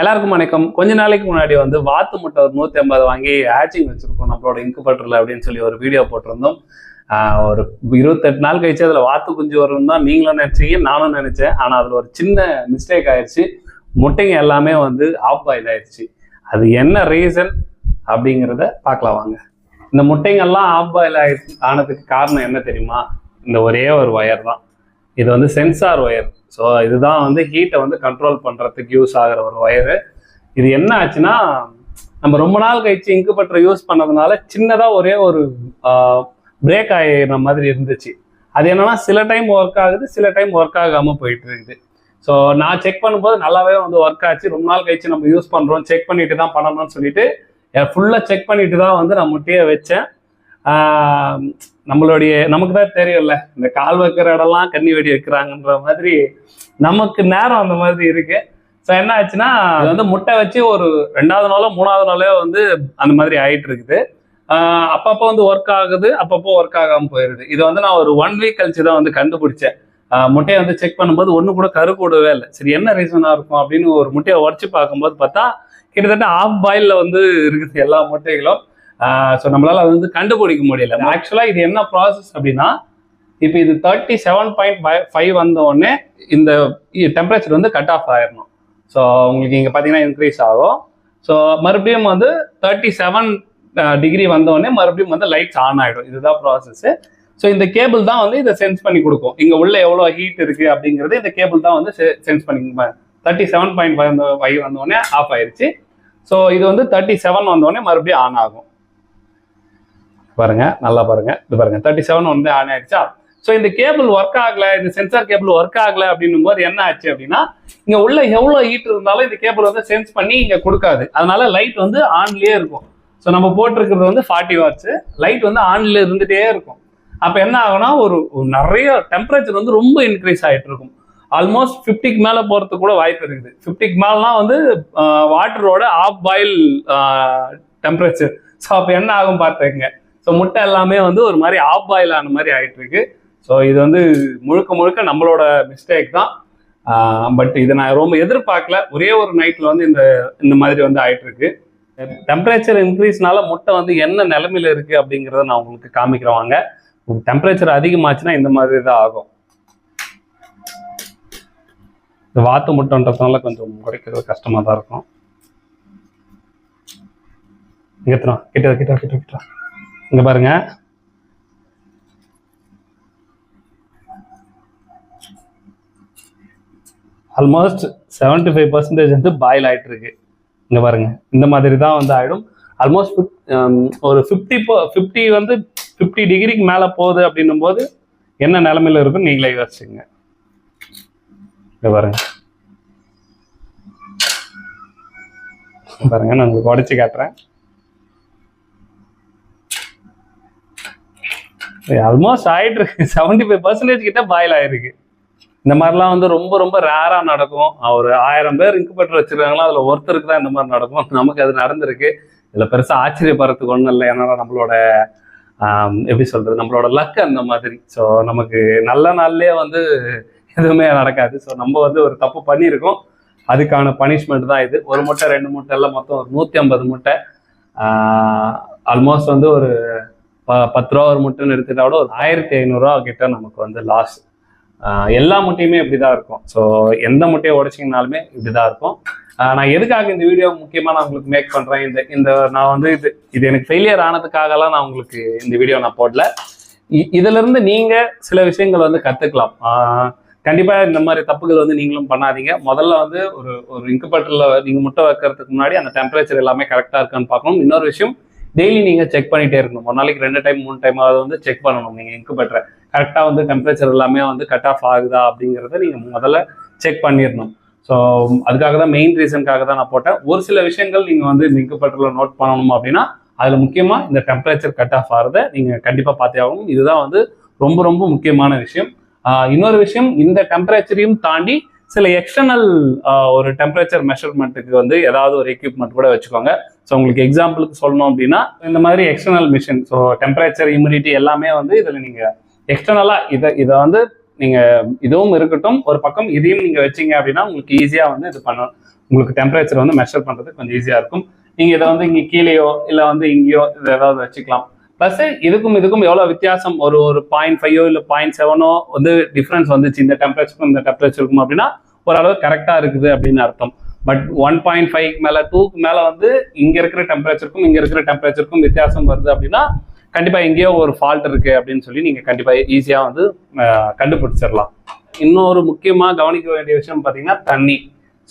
எல்லாருக்கும் வணக்கம். கொஞ்ச நாளைக்கு முன்னாடி வந்து வாத்து முட்டை ஒரு நூத்தி ஐம்பது வாங்கி ஹேச்சிங் வச்சிருக்கோம். நம்மளோட இன்குபேட்டர்ல அப்படின்னு சொல்லி ஒரு வீடியோ போட்டிருந்தோம். ஒரு இருபத்தெட்டு நாள் கழிச்சு அதுல வாத்து குஞ்சு வரும் தான் நீங்களும் நினைச்சீங்க நானும் நினைச்சேன். ஆனா அதுல ஒரு சின்ன மிஸ்டேக் ஆயிடுச்சு முட்டைங்க எல்லாமே வந்து ஆஃப் பாயில் ஆயிடுச்சு அது என்ன ரீசன் அப்படிங்கிறத பார்க்கலாம் வாங்க. இந்த முட்டைங்கெல்லாம் ஆஃப் பாயில் ஆயிடுச்சு ஆனதுக்கு காரணம் என்ன தெரியுமா? இந்த ஒரே ஒரு ஒயர் தான். இது வந்து சென்சார் ஒயர் ஸோ இதுதான் வந்து ஹீட்டை வந்து கண்ட்ரோல் பண்ணுறதுக்கு யூஸ் ஆகிற ஒரு ஒயரு இது என்ன ஆச்சுன்னா நம்ம ரொம்ப நாள் கழிச்சு இங்கு பட்டரை யூஸ் பண்ணதுனால சின்னதாக ஒரே ஒரு பிரேக் ஆகிற மாதிரி இருந்துச்சு. அது என்னன்னா சில டைம் ஒர்க் ஆகுது சில டைம் ஒர்க் ஆகாமல் போயிட்டு இருக்குது. ஸோ நான் செக் பண்ணும்போது நல்லாவே வந்து ஒர்க் ஆச்சு. ரொம்ப நாள் கழிச்சு நம்ம யூஸ் பண்ணுறோம் செக் பண்ணிட்டு தான் பண்ணணும்னு சொல்லிட்டு ஃபுல்லாக செக் பண்ணிட்டு தான் வந்து நான் முட்டையை வச்சேன். நம்மளுடைய நமக்கு தான் தெரியும்ல இந்த கால் வைக்கிற இடம்லாம் கண்ணி வெடி வைக்கிறாங்கன்ற மாதிரி நமக்கு நேரம் அந்த மாதிரி இருக்கு. ஸோ என்ன ஆச்சுன்னா அது வந்து முட்டை வச்சு ஒரு ரெண்டாவது நாளோ மூணாவது நாளோ வந்து அந்த மாதிரி ஆயிட்டு இருக்குது அப்பப்போ வந்து ஒர்க் ஆகுது அப்பப்போ ஒர்க் ஆகாமல் போயிருது. இது வந்து நான் ஒரு ஒன் வீக் கழிச்சு தான் வந்து கண்டுபிடிச்சேன். முட்டையை வந்து செக் பண்ணும்போது ஒன்று கூட கரு கூடவே இல்லை. சரி என்ன ரீசனாக இருக்கும் அப்படின்னு ஒரு முட்டையை உடச்சி பார்க்கும்போது பார்த்தா கிட்டத்தட்ட ஆஃப் பாயிலில் வந்து இருக்குது எல்லா முட்டைகளும். ஸோ நம்மளால் அது வந்து கண்டுபிடிக்க முடியல. ஆக்சுவலாக இது என்ன ப்ராசஸ் அப்படின்னா இப்போ இது தேர்ட்டி செவன் பாயிண்ட் ஃபைவ் வந்தோடனே இந்த டெம்பரேச்சர் வந்து கட் ஆஃப் ஆயிடணும் ஸோ உங்களுக்கு இங்கே பார்த்தீங்கன்னா இன்க்ரீஸ் ஆகும். ஸோ மறுபடியும் வந்து தேர்ட்டி செவன் டிகிரி வந்தோடனே மறுபடியும் வந்து லைட்ஸ் ஆன் ஆகிடும் இதுதான் ப்ராசஸ்ஸு ஸோ இந்த கேபிள் தான் வந்து இதை சென்ஸ் பண்ணி கொடுக்கும். இங்கே உள்ள எவ்வளோ ஹீட் இருக்குது அப்படிங்கிறது இந்த கேபிள் தான் வந்து சென்ஸ் பண்ணி தேர்ட்டி செவன் பாயிண்ட் ஃபைவ் வந்தோடனே ஆஃப் ஆயிடுச்சு ஸோ இது வந்து தேர்ட்டி செவன் வந்தோடனே மறுபடியும் ஆன் ஆகும். பாருங்க நல்லா பாருங்க. இது பாருங்க தேர்ட்டி செவன் வந்து ஆன் ஆயிடுச்சா? ஸோ இந்த கேபிள் ஒர்க் ஆகல இந்த சென்சார் கேபிள் ஒர்க் ஆகல அப்படின்னும் போது என்ன ஆச்சு அப்படின்னா இங்க உள்ள எவ்வளோ ஹீட் இருந்தாலும் இந்த கேபிள் வந்து சென்ஸ் பண்ணி இங்க கொடுக்காது. அதனால லைட் வந்து ஆன்லயே இருக்கும். ஸோ நம்ம போட்டிருக்கிறது வந்து ஃபார்ட்டி வாட்ச் லைட் வந்து ஆன்ல இருந்துட்டே இருக்கும். அப்போ என்ன ஆகும்னா ஒரு நிறைய டெம்பரேச்சர் வந்து ரொம்ப இன்க்ரீஸ் ஆகிட்டு இருக்கும். ஆல்மோஸ்ட் ஃபிஃப்டிக்கு மேலே போகிறதுக்கு கூட வாய்ப்பு இருக்குது. ஃபிஃப்டிக்கு மேலாம் வந்து வாட்டரோட ஆஃப் பாயில் டெம்பரேச்சர் ஸோ அப்போ என்ன ஆகும் பார்த்துங்க ஸோ முட்டை எல்லாமே வந்து ஒரு மாதிரி ஆஃப் பாயில் ஆன மாதிரி ஆகிட்டு இருக்கு ஸோ இது வந்து முழுக்க முழுக்க நம்மளோட மிஸ்டேக் தான். பட் இதை நான் ரொம்ப எதிர்பார்க்கல. ஒரே ஒரு நைட்டில் வந்து இந்த இந்த மாதிரி வந்து ஆயிட்டு இருக்கு டெம்பரேச்சர் இன்க்ரீஸ்னால முட்டை வந்து என்ன நிலமையில இருக்கு அப்படிங்கிறத நான் உங்களுக்கு காமிக்கிறேன் வாங்க. டெம்பரேச்சர் அதிகமாச்சுன்னா இந்த மாதிரி தான் ஆகும். இந்த வாத்து முட்டைன்றதுனால கொஞ்சம் குறைக்கிறது கஷ்டமா தான் இருக்கும். கிட்ட கிட்ட கிட்ட கிட்ட. இங்க பாருங்க. ஆல்மோஸ்ட் செவன்டி ஃபைவ் பர்சன்டேஜ் வந்து பாயில் ஆயிட்டு இருக்கு இங்க பாருங்க. இந்த மாதிரி தான் வந்து ஆயிடும். ஆல்மோஸ்ட் um, ஒரு ஃபிஃப்டி ஃபிஃப்டி வந்து ஃபிஃப்டி டிகிரிக்கு மேலே போகுது அப்படின்னும் போது என்ன நிலமையில இருக்கும் நீங்களே யோசிச்சுங்க. இங்க பாருங்க. பாருங்க நான் உங்களுக்கு உடச்சி காட்டுறேன். ஆல்மோஸ்ட் ஆயிட்டு இருக்கு. செவன்டி ஃபைவ் பர்சன்டேஜ் கிட்ட பாயில் ஆயிருக்கு. இந்த மாதிரிலாம் வந்து ரொம்ப ரொம்ப ரேரா நடக்கும். ஒரு ஆயிரம் பேர் இன்குபேட்டர் வச்சிருக்காங்களோ அதுல ஒருத்தருக்கு தான் இந்த மாதிரி நடக்கும். நமக்கு அது நடந்திருக்கு. இதுல பெருசா ஆச்சரியப்படுறதுக்கு ஒன்றும் இல்லை. ஏன்னா நம்மளோட எப்படி சொல்றது? நம்மளோட லக் அந்த மாதிரி. ஸோ நமக்கு நல்ல நாள்லயே வந்து எதுவுமே நடக்காது. ஸோ நம்ம வந்து ஒரு தப்பு பண்ணியிருக்கோம். அதுக்கான பனிஷ்மெண்ட் தான் இது. ஒரு முட்டை ரெண்டு முட்டை எல்லாம் மொத்தம் ஒரு நூற்றி ஐம்பது முட்டை. ஆல்மோஸ்ட் வந்து ஒரு பத்து ரூபா ஒரு முட்டைன்னு எடுத்துட்டா கூட ஒரு ஆயிரத்தி ஐநூறுரூவா கிட்ட நமக்கு வந்து லாஸ் எல்லா முட்டையுமே இப்படி தான் இருக்கும். ஸோ எந்த முட்டையை உடைச்சிங்கனாலுமே இப்படி தான் இருக்கும் நான் எதுக்காக இந்த வீடியோ முக்கியமாக நான் உங்களுக்கு மேக் பண்ணுறேன் இந்த இந்த நான் வந்து இது இது எனக்கு ஃபெயிலியர் ஆனதுக்காகலாம் நான் உங்களுக்கு இந்த வீடியோ நான் போடல. இ- நீங்கள் சில விஷயங்கள் வந்து கற்றுக்கலாம் கண்டிப்பாக இந்த மாதிரி தப்புகள் வந்து நீங்களும் பண்ணாதீங்க. முதல்ல வந்து ஒரு ஒரு இன்குபேட்டரில் நீங்கள் முட்டை வைக்கிறதுக்கு முன்னாடி அந்த டெம்பரேச்சர் எல்லாமே கரெக்டாக இருக்கான்னு பார்க்கணும். இன்னொரு விஷயம் டெய்லி நீங்க செக் பண்ணிட்டே இருக்கணும். ஒரு நாளைக்கு ரெண்டு டைம் மூணு டைம் அதை வந்து செக் பண்ணணும். நீங்க இன்குபேட்டரை கரெக்டாக வந்து டெம்பரேச்சர் எல்லாமே வந்து கட் ஆஃப் ஆகுதா அப்படிங்கிறத நீங்க முதல்ல செக் பண்ணிடணும். ஸோ அதுக்காக தான் மெயின் ரீசனுக்காக தான் நான் போட்டேன். ஒரு சில விஷயங்கள் நீங்க வந்து இந்த இன்குபேட்டர்ல நோட் பண்ணணும் அப்படின்னா அதுல முக்கியமா இந்த டெம்பரேச்சர் கட் ஆஃப் ஆகிறத நீங்க கண்டிப்பா பார்த்தே ஆகணும். இதுதான் வந்து ரொம்ப ரொம்ப முக்கியமான விஷயம். இன்னொரு விஷயம் இந்த டெம்பரேச்சரையும் தாண்டி சில எக்ஸ்டர்னல் ஒரு டெம்பரேச்சர் மெஷர்மெண்ட்டுக்கு வந்து ஏதாவது ஒரு எக்யூப்மெண்ட் கூட வச்சுக்கோங்க. ஸோ உங்களுக்கு எக்ஸாம்பிளுக்கு சொல்லணும் அப்படின்னா இந்த மாதிரி external machine so temperature immunity எல்லாமே வந்து இதில் நீங்கள் எக்ஸ்டர்னலாக இதை இதை வந்து நீங்கள் இதுவும் இருக்கட்டும் ஒரு பக்கம் இதையும் நீங்கள் வச்சிங்க அப்படின்னா உங்களுக்கு ஈஸியாக வந்து இது பண்ண உங்களுக்கு டெம்பரேச்சர் வந்து மெஷர் பண்ணுறது கொஞ்சம் ஈஸியாக இருக்கும். நீங்கள் இதை வந்து இங்கே கீழேயோ இல்லை வந்து இங்கேயோ இதை ஏதாவது வச்சுக்கலாம். ப்ளஸ் இதுக்கும் இதுக்கும் எவ்வளோ வித்தியாசம்? ஒரு ஒரு பாயிண்ட் ஃபைவோ இல்லை பாயிண்ட் செவனோ வந்து டிஃப்ரென்ஸ் வந்துச்சு. இந்த டெம்பரேச்சருக்கும் இந்த டெம்பரேச்சருக்கும் அப்படின்னா ஓரளவு கரெக்டாக இருக்குது அப்படின்னு அர்த்தம். பட் ஒன் பாயிண்ட் ஃபைவ் மேலே டூக்கு மேலே வந்து இங்கே இருக்கிற டெம்பரேச்சருக்கும் இங்கே இருக்கிற டெம்பரேச்சருக்கும் வித்தியாசம் வருது அப்படின்னா கண்டிப்பாக எங்கேயோ ஒரு ஃபால்ட் இருக்கு அப்படின்னு சொல்லி நீங்கள் கண்டிப்பாக ஈஸியாக வந்து கண்டுபிடிச்சிடலாம். இன்னொரு முக்கியமாக கவனிக்க வேண்டிய விஷயம் பார்த்தீங்கன்னா தண்ணி.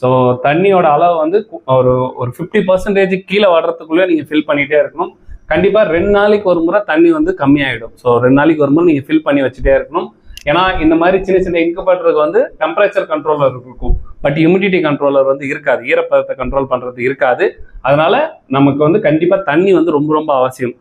ஸோ தண்ணியோட அளவு வந்து ஒரு ஒரு ஃபிஃப்டி பர்சன்டேஜ் கீழே வர்றதுக்குள்ளே நீங்கள் ஃபில் பண்ணிகிட்டே இருக்கணும். கண்டிப்பாக ரெண்டு நாளைக்கு ஒரு முறை தண்ணி வந்து கம்மியாயிடும். ஸோ ரெண்டு நாளைக்கு ஒரு முறை நீங்கள் ஃபில் பண்ணி வச்சுட்டே இருக்கணும். ஏன்னா இந்த மாதிரி சின்ன சின்ன இன்குபேட்டருக்கு வந்து டெம்பரேச்சர் கண்ட்ரோலர் இருக்கும். பட் ஹியூமிடிட்டி கண்ட்ரோலர் வந்து இருக்காது. ஈரப்பதத்தை கண்ட்ரோல் பண்ணுறது இருக்காது. அதனால நமக்கு வந்து கண்டிப்பாக தண்ணி வந்து ரொம்ப ரொம்ப அவசியம்.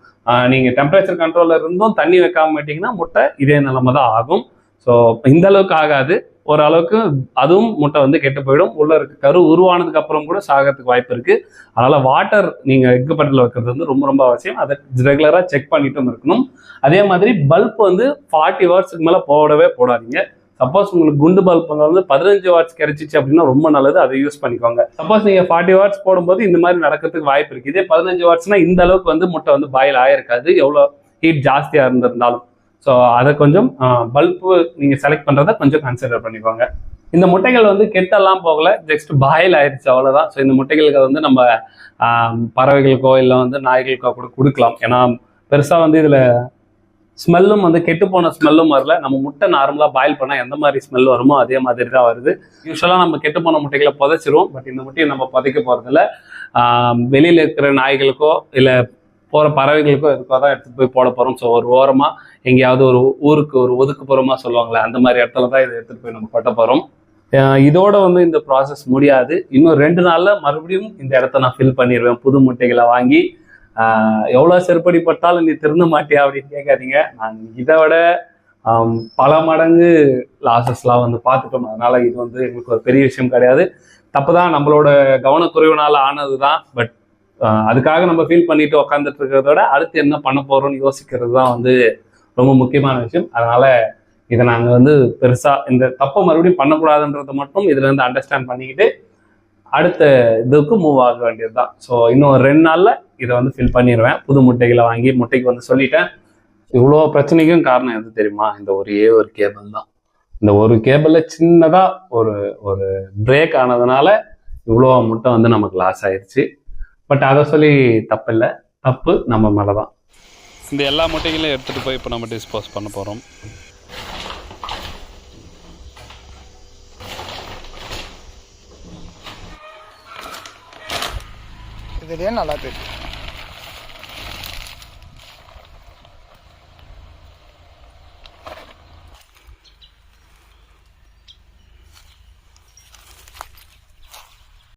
நீங்கள் டெம்பரேச்சர் கண்ட்ரோலர் இருந்தும் தண்ணி வைக்காம விட்டீங்கன்னா முட்டை இதே நிலமை தான் ஆகும். ஸோ இந்த அளவுக்கு ஆகாது. ஓரளவுக்கு அதுவும் முட்டை வந்து கெட்டு போயிடும். உள்ள இருக்க கரு உருவானதுக்கு அப்புறம் கூட சாகிறதுக்கு வாய்ப்பு இருக்கு. அதனால வாட்டர் நீங்க எக்கு பட்டில் வைக்கிறது வந்து ரொம்ப ரொம்ப அவசியம். அதை ரெகுலரா செக் பண்ணிட்டும் இருக்கணும். அதே மாதிரி பல்ப் வந்து ஃபார்ட்டி ஹவர்ஸ்க்கு மேல போடவே போடாதீங்க. சப்போஸ் உங்களுக்கு குண்டு பல்ப் வந்து பதினஞ்சு வாட்ஸ் கிடைச்சிச்சு அப்படின்னா ரொம்ப நல்லது அதை யூஸ் பண்ணிக்கோங்க. சப்போஸ் நீங்க ஃபார்ட்டி வாட்ஸ் போடும்போது இந்த மாதிரி நடக்கிறதுக்கு வாய்ப்பு இருக்கு. இதே பதினஞ்சு வாட்ஸ்னா இந்த அளவுக்கு வந்து முட்டை வந்து பாயில் ஆயிருக்காது. எவ்வளோ ஹீட் ஜாஸ்தியாக இருந்திருந்தாலும். ஸோ அதை கொஞ்சம் பல்பு நீங்கள் செலக்ட் பண்ணுறத கொஞ்சம் கன்சிடர் பண்ணிக்கோங்க. இந்த முட்டைகள் வந்து கெட்டெல்லாம் போகல ஜஸ்ட் பாயில் ஆயிடுச்சு அவ்வளோதான் ஸோ இந்த முட்டைகளுக்கு வந்து நம்ம பறவைகளுக்கோ இல்லை வந்து நாய்களுக்கோ கூட கொடுக்கலாம். ஏன்னா பெருசாக வந்து இதில் ஸ்மெல்லும் வந்து கெட்டு போன ஸ்மெல்லும் வரல. நம்ம முட்டை நார்மலாக பாயில் பண்ணால் எந்த மாதிரி ஸ்மெல் வருமோ அதே மாதிரி தான் வருது. யூஸ்வலாக நம்ம கெட்டு போன முட்டைகளை புதைச்சிருவோம். பட் இந்த முட்டையை நம்ம புதைக்க போகிறதில்ல வெளியில் இருக்கிற நாய்களுக்கோ இல்லை போகிற பறவைகளுக்கோ எதுக்கோ தான் எடுத்துகிட்டு போய் போட போகிறோம் ஸோ ஒரு ஓரமாக எங்கேயாவது ஒரு ஊருக்கு ஒரு ஒதுக்குப்புறமா சொல்லுவாங்களே அந்த மாதிரி இடத்துல தான் இதை எடுத்துகிட்டு போய் நம்ம கொட்ட போகிறோம் இதோட வந்து இந்த ப்ராசஸ் முடியாது. இன்னும் ரெண்டு நாளில் மறுபடியும் இந்த இடத்த நான் ஃபில் பண்ணிடுவேன். புது முட்டைகளை வாங்கி எவ்வளோ செருப்படி பட்டாலும் நீ திருந்த மாட்டியா அப்படின்னு கேட்காதீங்க. நான் இதை விட பல மடங்கு லாசஸ்லாம் வந்து பார்த்துட்டோம். அதனால இது வந்து எங்களுக்கு ஒரு பெரிய விஷயம் கிடையாது. தப்பு தான் நம்மளோட கவனக்குறைவுனால ஆனது தான் பட் அதுக்காக நம்ம ஃபீல் பண்ணிட்டு உக்காந்துட்டு இருக்கிறத விட அடுத்து என்ன பண்ண போறோம்னு யோசிக்கிறது தான் வந்து ரொம்ப முக்கியமான விஷயம். அதனால இதை நாங்கள் வந்து பெருசாக இந்த தப்பை மறுபடியும் பண்ணக்கூடாதுன்றதை மட்டும் இதுல இருந்து அண்டர்ஸ்டாண்ட் பண்ணிக்கிட்டு அடுத்த இதுக்கு மூவ் ஆக வேண்டியது தான் ஸோ இன்னும் ஒரு ரெண்டு நாளில் இதை வந்து ஃபில் பண்ணிடுவேன் புது முட்டைகளை வாங்கி முட்டைக்கு வந்து சொல்லிட்டேன். இவ்வளோ பிரச்சனைக்கும் காரணம் எது தெரியுமா? இந்த ஒரே ஒரு கேபிள் தான். இந்த ஒரு கேபிளில் சின்னதாக ஒரு ஒரு பிரேக் ஆனதுனால இவ்வளோ முட்டை வந்து நமக்கு லாஸ் ஆயிடுச்சு பட் அதை சொல்லி தப்பில்லை. தப்பு நம்ம மேலே தான் இந்த எல்லா முட்டைகளையும் எடுத்துகிட்டு போய் இப்போ நம்ம டிஸ்போஸ் பண்ண போகிறோம் இதுலேயே நல்லா தெரியும்